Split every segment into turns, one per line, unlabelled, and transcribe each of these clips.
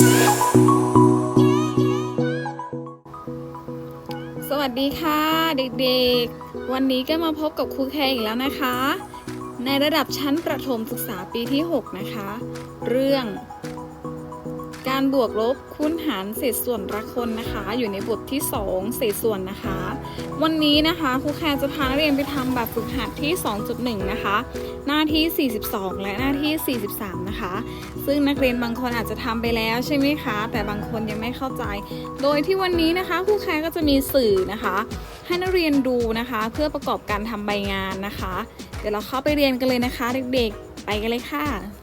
สวัสดีค่ะเด็กๆ วันนี้ก็มาพบกับครูแคร์อีกแล้วนะคะ ในระดับชั้นประถมศึกษาปีที่ 6 นะคะ เรื่อง การบวกลบคูณหารเศษส่วนละคนนะคะ อยู่ในบทที่ 2 เศษส่วนนะคะ วันนี้นะคะครูแคร์จะพานักเรียนไปทำแบบฝึกหัดที่ 2.1 นะคะ หน้าที่ 42 และหน้าที่ 43 นะคะ ซึ่งนักเรียนบางคนอาจจะทำไปแล้วใช่ไหมคะ แต่บางคนยังไม่เข้าใจ โดยที่วันนี้นะคะครูแคร์ก็จะมีสื่อนะคะ ให้นักเรียนดูนะคะ เพื่อประกอบการทำใบงานนะคะ เดี๋ยวเราเข้าไปเรียนกันเลยนะคะ เด็กๆ ไปกันเลยค่ะ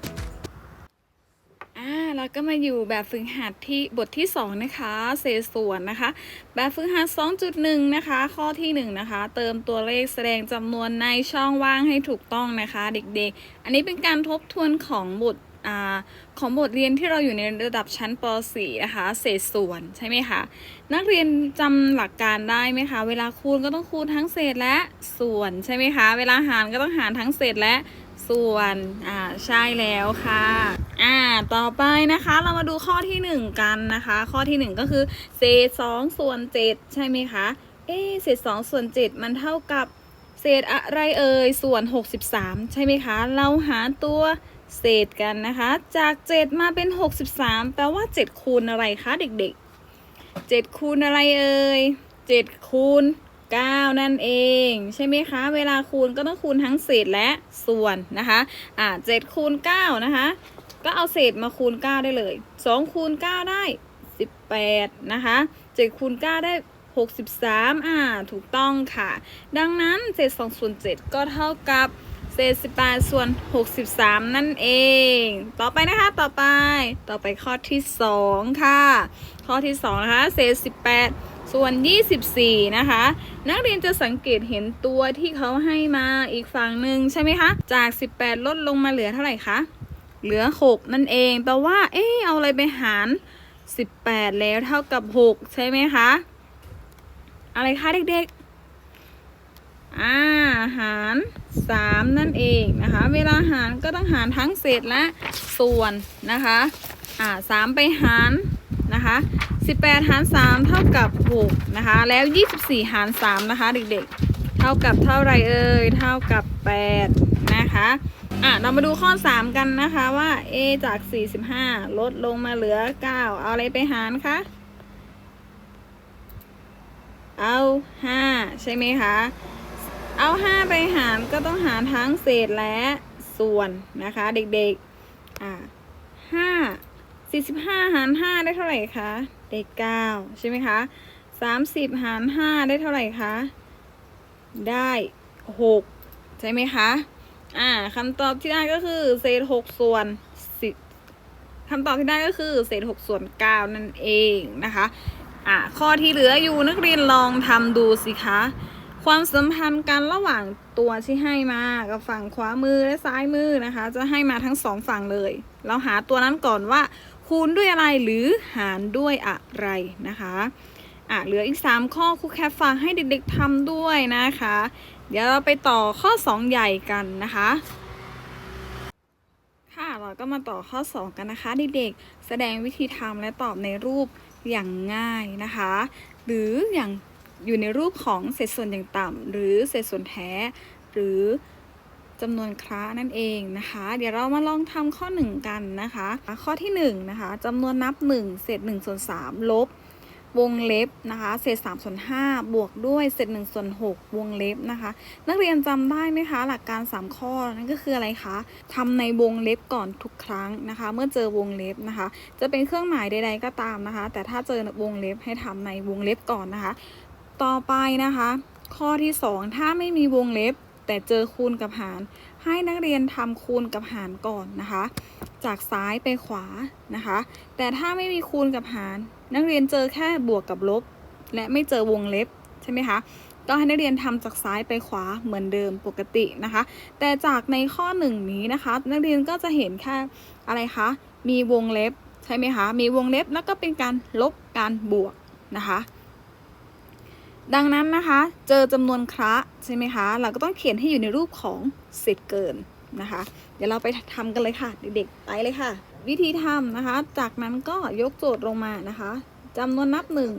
ก็มาอยู่แบบฝึกหัดที่บทที่ 2 นะคะ เศษส่วนนะคะ แบบฝึกหัด 2.1 นะคะ ข้อที่ 1 นะคะ เติมตัวเลขแสดงจำนวนในช่องว่างให้ถูกต้องนะคะ เด็กๆ อันนี้เป็นการทบทวนของบทอของบทเรียนที่เราอยู่ในระดับชั้นป .4 นะคะ เศษส่วนใช่ไหมคะ นักเรียนจำหลักการได้ไหมคะ เวลาคูณก็ต้องคูณทั้งเศษและส่วนใช่ไหมคะ เวลาหารก็ต้องหารทั้งเศษและ ส่วน อ่า ใช่แล้วค่ะ อ่า ต่อไปนะคะ เรามาดูข้อที่หนึ่งกันนะคะ ข้อที่หนึ่งก็คือเศษสองส่วนเจ็ดใช่ไหมคะ เอ๊เศษสองส่วนเจ็ดมันเท่ากับเศษอะไรเอ่ย ส่วน 63 ใช่ไหมคะ เราหาตัวเศษกันนะคะ จาก 7 มาเป็น 63 แปลว่า 7 คูณอะไรคะเด็กๆ 7 คูณอะไรเอ่ย 7 คูณ 9 นั่นเอง ใช่ไหมคะ เวลาคูณก็ต้องคูณทั้งเศษและส่วนนะคะอ่า7คูณ9นะคะ ก็เอาเศษมาคูณ 9 ได้เลย2คูณ9ได้ 18 นะคะ7คูณ9ได้ 63 อ่า ถูกต้องค่ะ ดังนั้นเศษ2ส่วน7ก็เท่ากับเศษ18ส่วน 63 นั่นเอง ต่อไปนะคะต่อไปต่อไปข้อที่ 2 ค่ะ ข้อที่ 2 นะคะ เศษ18 ส่วน 24 นะคะ นักเรียนจะสังเกตเห็นตัวที่เขาให้มาอีกฝั่งหนึ่งใช่ไหมคะ จาก 18 ลดลงมาเหลือเท่าไหร่คะ เหลือ 6 นั่นเอง แปลว่า เอ๊เอาอะไรไปหาร 18 แล้วเท่ากับ 6 ใช่ไหมคะ อะไรคะเด็กๆ อาหาร 3 นั่นเองนะคะ เวลาหารก็ต้องหารทั้งเศษและส่วนนะคะ อ่า3ไปหาร นะคะ 18 หาร 3 เท่ากับ 6 นะคะ แล้ว 24 หาร 3 นะคะ เด็กๆ เท่ากับเท่าไรเอ่ย เท่ากับ 8 นะคะอะเรามาดูข้อ 3 กันนะคะว่า a จาก 45 ลดลงมาเหลือ 9 เอาอะไรไปหารคะ เอา 5 ใช่ไหมคะ เอา 5 ไปหารก็ต้องหารทั้งเศษและส่วนนะคะ เด็กๆ อะ5 45 หาร 5 ได้เท่าไหร่คะ ได้9ใช่ไหมคะ 30 หาร 5 ได้เท่าไหร่คะ ได้ 6 ใช่ไหมคะ อ่าคำตอบที่ได้ก็คือเศษหกส่วนสิคำตอบที่ได้ก็คือเศษหกส่วนเก้านั่นเองนะคะ อ่าข้อที่เหลืออยู่นักเรียนลองทำดูสิคะ ความสัมพันธ์กันระหว่างตัวที่ให้มากับฝั่งขวามือและซ้ายมือนะคะ จะให้มาทั้งสองฝั่งเลย เราหาตัวนั้นก่อนว่า คูณด้วยอะไรหรือหารด้วยอะไรนะคะอะเหลืออีก 3 ข้อครูแคปฝากให้เด็กๆทำด้วยนะคะ เดี๋ยวเราไปต่อข้อ 2 ใหญ่กันนะคะค่ะเราก็มาต่อข้อ 2 กันนะคะเด็กๆแสดงวิธีทำและตอบในรูปอย่างง่ายนะคะ หรืออย่างอยู่ในรูปของเศษส่วนอย่างต่ำหรือเศษส่วนแท้ หรือ จำนวนคระนั่นเองนะคะ เดี๋ยวเรามาลองทำข้อ 1 กันนะคะ ข้อที่1นะคะจำนวนนับ 1 เศษ1ส่วน3ลบ วงเล็บนะคะเศษ3ส่วน5บวกด้วยเศษ1ส่วน6วงเล็บนะคะ นักเรียนจำได้ไหมคะ หลักการ 3 ข้อนั่นก็คืออะไรคะทำในวงเล็บก่อนทุกครั้งนะคะ เมื่อเจอวงเล็บนะคะ จะเป็นเครื่องหมายใด ๆ ก็ตามนะคะ แต่ถ้าเจอวงเล็บให้ทำในวงเล็บก่อนนะคะ ต่อไปนะคะ ข้อที่ 2 ถ้าไม่มีวงเล็บ แต่เจอคูณกับหาร ให้นักเรียนทำคูณกับหารก่อนนะคะ จากซ้ายไปขวานะคะ แต่ถ้าไม่มีคูณกับหาร นักเรียนเจอแค่บวกกับลบ และไม่เจอวงเล็บใช่ไหมคะก็ให้นักเรียนทำจากซ้ายไปขวาเหมือนเดิมปกตินะคะ แต่จากในข้อหนึ่งนี้นะคะ นักเรียนก็จะเห็นแค่อะไรคะมีวงเล็บใช่ไหมคะมีวงเล็บแล้วก็เป็นการลบการบวกนะคะ ดังนั้นนะคะ เจอจำนวนคระใช่ไหมคะ เราก็ต้องเขียนให้อยู่ในรูปของเศษเกินนะคะ เดี๋ยวเราไปทำกันเลยค่ะ เด็กๆ ไปเลยค่ะ วิธีทำนะคะ จากนั้นก็ยกโจทย์ลงมานะคะจำนวนนับหนึ่ง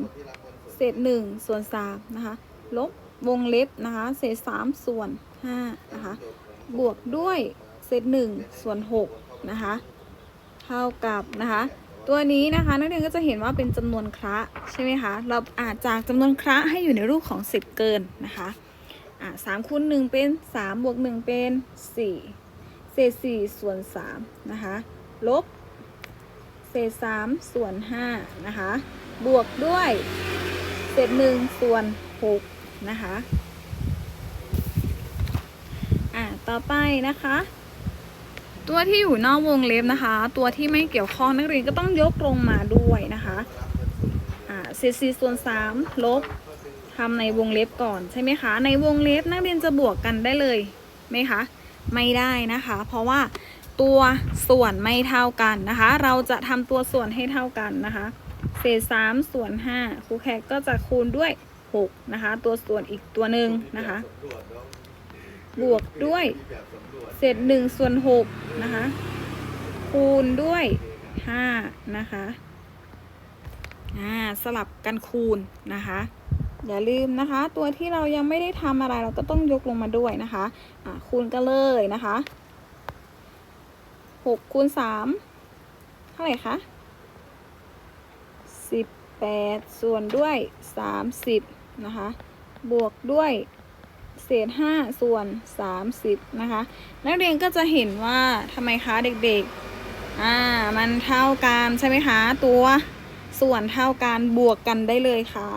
เศษหนึ่งส่วนสามนะคะ ลบวงเล็บนะคะ เศษสามส่วนห้านะคะ บวกด้วยเศษหนึ่งส่วนหกนะคะ เท่ากับนะคะ ตัวนี้นะคะนักเรียนก็จะเห็นว่าเป็นจำนวนคระใช่ไหมคะ เราอาจจากจำนวนคระให้อยู่ในรูปของเศษเกินนะคะอ่าสามคูณหนึ่งเป็นสามบวกหนึ่งเป็นสี่เศษสี่ส่วนสามนะคะลบเศษสามส่วนห้านะคะบวกด้วยเศษหนึ่งส่วนหกนะคะอ่าต่อไปนะคะ ตัวที่อยู่นอกวงเล็บนะคะ ตัวที่ไม่เกี่ยวข้องนักเรียนก็ต้องยกลงมาด้วยนะคะอ่าเศษสี่ส่วนสามลบทำในวงเล็บก่อนใช่ไหมคะ ในวงเล็บนักเรียนจะบวกกันได้เลยไหมคะไม่ได้นะคะ เพราะว่าตัวส่วนไม่เท่ากันนะคะ เราจะทำตัวส่วนให้เท่ากันนะคะ เศษสามส่วนห้าครูแขกก็จะคูณด้วยหกนะคะ ตัวส่วนอีกตัวหนึ่งนะคะ บวกด้วย เศษหนึ่งส่วนหกนะคะ คูณด้วยห้านะคะอ่าสลับกันคูณนะคะ อย่าลืมนะคะ ตัวที่เรายังไม่ได้ทำอะไรเราก็ต้องยกลงมาด้วยนะคะอ่าคูณกันเลยนะคะหกคูณสามเท่าไหร่คะสิบแปดส่วนด้วยสามสิบนะคะ บวกด้วย เศษห้าส่วนสามสิบนะคะ นักเรียนก็จะเห็นว่าทำไมคะเด็กๆ อ่า มันเท่ากันใช่ไหมคะ ตัวส่วนเท่ากันบวกกันได้เลยค่ะ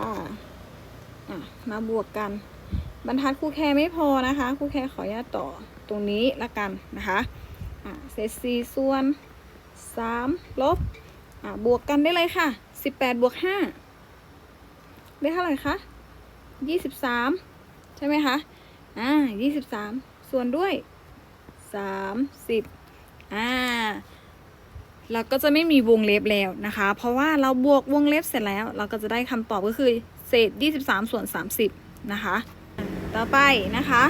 อะ มาบวกกัน บรรทัดครูแคร์ไม่พอนะคะครูแคร์ขออนุญาตต่อตรงนี้ละกันนะคะอะเศษสี่ส่วนสามลบอะบวกกันได้เลยค่ะสิบแปดบวกห้าได้เท่าไหร่คะยี่สิบสามใช่ไหมคะ อ่ายี่สิบสามส่วนด้วยสามสิบอ่าเราก็จะไม่มีวงเล็บแล้วนะคะ เพราะว่าเราบวกวงเล็บเสร็จแล้ว เราก็จะได้คำตอบก็คือเศษ 23 ส่วน 30 นะคะ ต่อไปนะคะ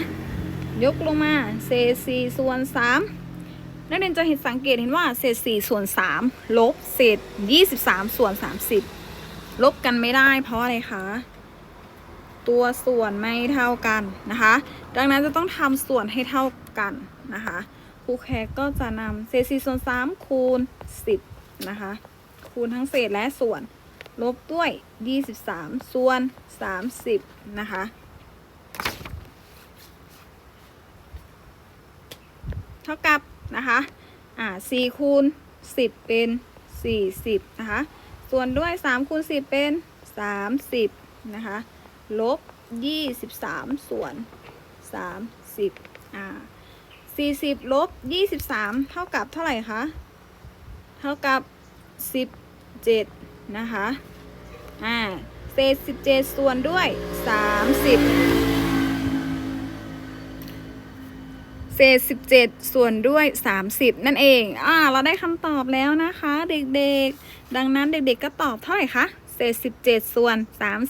ยกลงมาเศษ 4 ส่วน 3 นักเรียนจะเห็นสังเกตเห็นว่าเศษ 4 ส่วน 3 ลบเศษ 23 ส่วน 30 ลบกันไม่ได้เพราะอะไรคะ ตัวส่วนไม่เท่ากันนะคะ ดังนั้นจะต้องทำส่วนให้เท่ากันนะคะครูแขกก็จะนำเศษ4ส่วน3คูณ10นะคะ คูณทั้งเศษและส่วน ลบด้วย23ส่วน30นะคะเท่ากับนะคะอ่า4คูณ10เป็น40นะคะ ส่วนด้วย3คูณ10เป็น30นะคะ ลบ23ส่วน30อ่า40ลบ23เท่ากับเท่าไหร่คะ เท่ากับ17นะคะ อ่า เศษ17ส่วนด้วย30เศษ17ส่วนด้วย30นั่นเอง อ่า เราได้คำตอบแล้วนะคะ เด็กๆ ดังนั้นเด็กๆก็ตอบเท่าไหร่คะ เศษ17ส่วน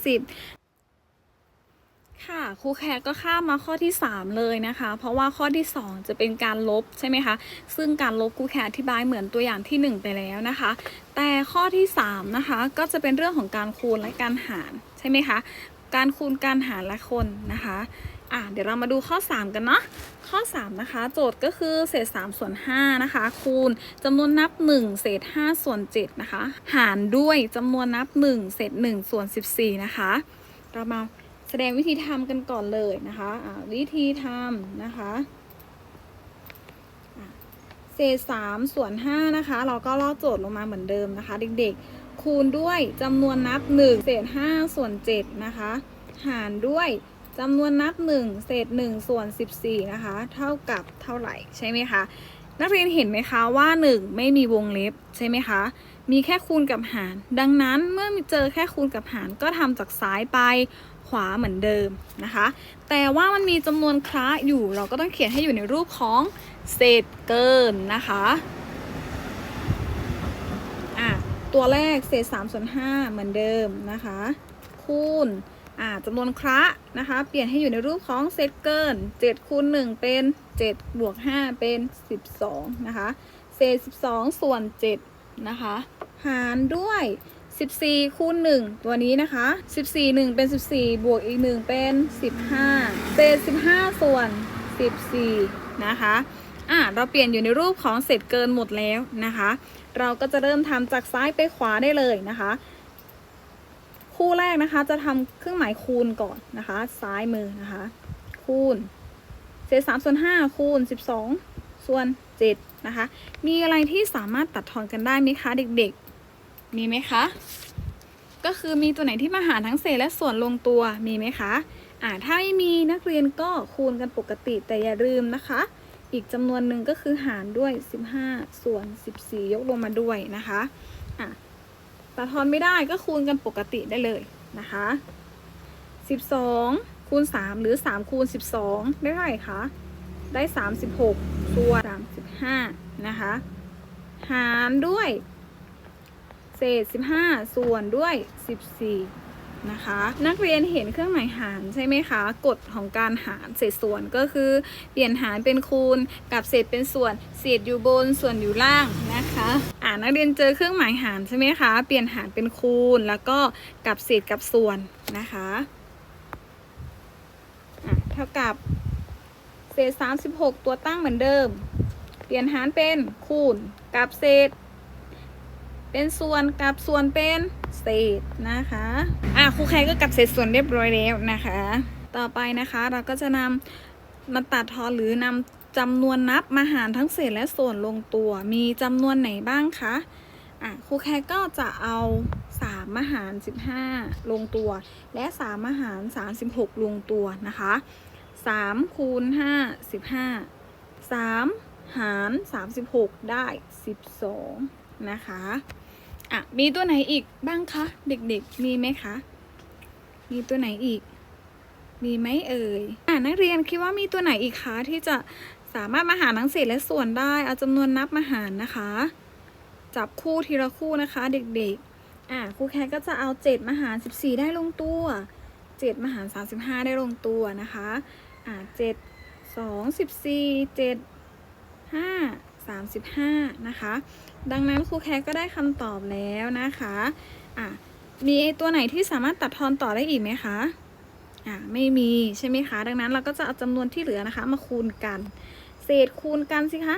30 ค่ะครูแขกก็ข้ามมาข้อที่ 3 เลยนะคะ เพราะว่าข้อที่ 2 จะเป็นการลบใช่ไหมคะ ซึ่งการลบครูแขกอธิบายเหมือนตัวอย่างที่ 1 ไปแล้วนะคะ แต่ข้อที่ 3 นะคะ ก็จะเป็นเรื่องของการคูณและการหารใช่ไหมคะ การคูณการหารและคนนะคะอะเดี๋ยวเรามาดูข้อ 3 กันเนาะข้อ 3 นะคะ โจทย์ก็คือเศษ 3 ส่วน 5 นะคะ คูณจำนวนนับ 1 เศษ 5 ส่วน 7 นะคะ หารด้วยจำนวนนับ 1 เศษ 1 ส่วน 14 นะคะ เรามา แสดงวิธีทำกันก่อนเลยนะคะะวิธีทำนะคะเศษ3ส่วน5นะคะ เราก็ลอกโจทย์ลงมาเหมือนเดิมนะคะ เด็กๆ คูณด้วยจำนวนนับ1เศษ5ส่วน7นะคะ หารด้วยจำนวนนับ1เศษ1ส่วน14นะคะ เท่ากับเท่าไหร่ใช่ไหมคะนักเรียนเห็นไหมคะว่า 1 ไม่มีวงเล็บใช่ไหมคะ มีแค่คูณกับหาร ดังนั้นเมื่อเจอแค่คูณกับหารก็ทำจากซ้ายไป วาเหมือนเดิมนะคะ แต่ว่ามันมีจำนวนคละอยู่เราก็ต้องเขียนให้อยู่ในรูปของเศษเกินนะคะอะตัวแรกเศษ3ส่วน5เหมือนเดิมนะคะ คูณอ่าจำนวนคระนะคะ เปลี่ยนให้อยู่ในรูปของเศษเกิน7คูณ1เป็น7บวก5เป็น 12นะคะเศษ12 ส่วน7นะคะ หารด้วย 14 คูณ 1 ตัวนี้นะคะ 14 1 เป็น 14 บวกอีก 1 เป็น 15 เศษ 15 ส่วน 14 นะคะอะเราเปลี่ยนอยู่ในรูปของเศษเกินหมดแล้วนะคะ เราก็จะเริ่มทำจากซ้ายไปขวาได้เลยนะคะ คู่แรกนะคะจะทำเครื่องหมายคูณก่อนนะคะ ซ้ายมือนะคะ คูณ เศษ3ส่วน5คูณ 12 ส่วน7นะคะ มีอะไรที่สามารถตัดทอนกันได้ไหมคะเด็กๆ มีไหมคะ ก็คือมีตัวไหนที่มาหารทั้งเศษและส่วนลงตัว มีไหมคะอ่าถ้าไม่มีนักเรียนก็คูณกันปกติแต่อย่าลืมนะคะ อีกจำนวนหนึ่งก็คือหารด้วย 15 ส่วน 14 ยกลงมาด้วยนะคะอะตัดทอนไม่ได้ก็คูณกันปกติได้เลยนะคะ 12คูณ3หรือ3คูณ12 ได้เท่าไหร่คะได้ 36ส่วน35นะคะ หารด้วย ศษ 15 ส่วนด้วย 14 นะคะ นักเรียนเห็นเครื่องหมายหารใช่ไหมคะ กฎของการหารเศษส่วนก็คือ เปลี่ยนหารเป็นคูณกับเศษเป็นส่วน เศษอยู่บนส่วนอยู่ล่างนะคะอ่านักเรียนเจอเครื่องหมายหารใช่ไหมคะ เปลี่ยนหารเป็นคูณแล้วก็กับเศษกับส่วนนะคะอะเท่ากับเศษ 36 ตัวตั้งเหมือนเดิม เปลี่ยนหารเป็นคูณกับเศษ เป็นส่วนกับส่วนเป็นเศษนะคะ อะครูแคร์ก็กับเศษส่วนเรียบร้อยแล้วนะคะ ต่อไปนะคะเราก็จะนำมาตัดทอนหรือนำจำนวนนับมาหารทั้งเศษและส่วนลงตัว มีจำนวนไหนบ้างคะ อะครูแคร์ก็จะเอา3มาหาร 15 ลงตัว และ3มาหาร 36 ลงตัวนะคะ3คูณ5 15 3 หาร 36 ได้ 12 นะคะ อะ มีตัวไหนอีกบ้างคะ เด็กๆ มีไหมคะ มีตัวไหนอีก มีไหมเอ่ย อะนักเรียนคิดว่ามีตัวไหนอีกคะที่จะสามารถมาหารทั้งเศษและส่วนได้ เอาจำนวนนับมาหารนะคะ จับคู่ทีละคู่นะคะ เด็กๆ อะครูแคทก็จะเอา7มาหาร 14 ได้ลงตัว 7มาหาร 35 ได้ลงตัวนะคะ อะ7 2 14 7 5 35 นะคะ ดังนั้นครูแคทก็ได้คำตอบแล้วนะคะอะมีไอตัวไหนที่สามารถตัดทอนต่อได้อีกไหมคะอะไม่มีใช่ไหมคะ ดังนั้นเราก็จะเอาจำนวนที่เหลือนะคะมาคูณกัน เศษคูณกันสิคะ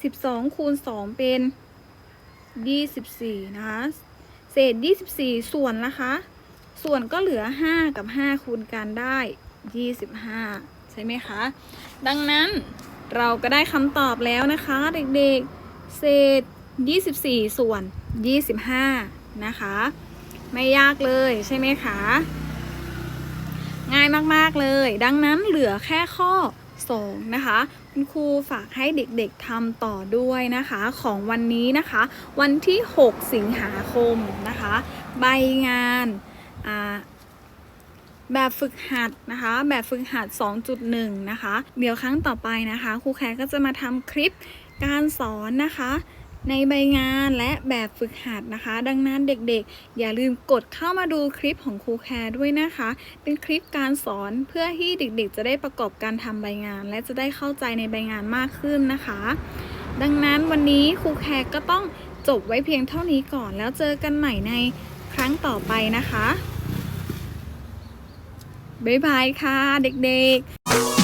12คูณ2เป็น24นะคะ เศษ 24 ส่วนนะคะ ส่วนก็เหลือ 5 กับ 5 คูณกันได้ 25 ใช่ไหมคะ ดังนั้นเราก็ได้คำตอบแล้วนะคะ เด็กๆ เศษ 24 ส่วน 25 นะคะ ไม่ยากเลยใช่ไหมคะ ง่ายมากๆเลย ดังนั้นเหลือแค่ข้อ 2 นะคะ คุณครูฝากให้เด็กๆทำต่อด้วยนะคะของวันนี้นะคะ วันที่ 6 สิงหาคมนะคะ ใบงานอ่าแบบฝึกหัดนะคะ แบบฝึกหัด 2.1 นะคะ เดี๋ยวครั้งต่อไปนะคะ ครูแคร์ก็จะมาทำคลิปการสอนนะคะ ในใบงานและแบบฝึกหัดนะคะ ดังนั้นเด็กๆ อย่าลืมกดเข้ามาดูคลิปของครูแคร์ด้วยนะคะ เป็นคลิปการสอนเพื่อที่เด็กๆ จะได้ประกอบการทำใบงาน และจะได้เข้าใจในใบงานมากขึ้นนะคะ ดังนั้นวันนี้ครูแคร์ก็ต้องจบไว้เพียงเท่านี้ก่อน แล้วเจอกันใหม่ในครั้งต่อไปนะคะบ๊ายบายค่ะเด็กๆ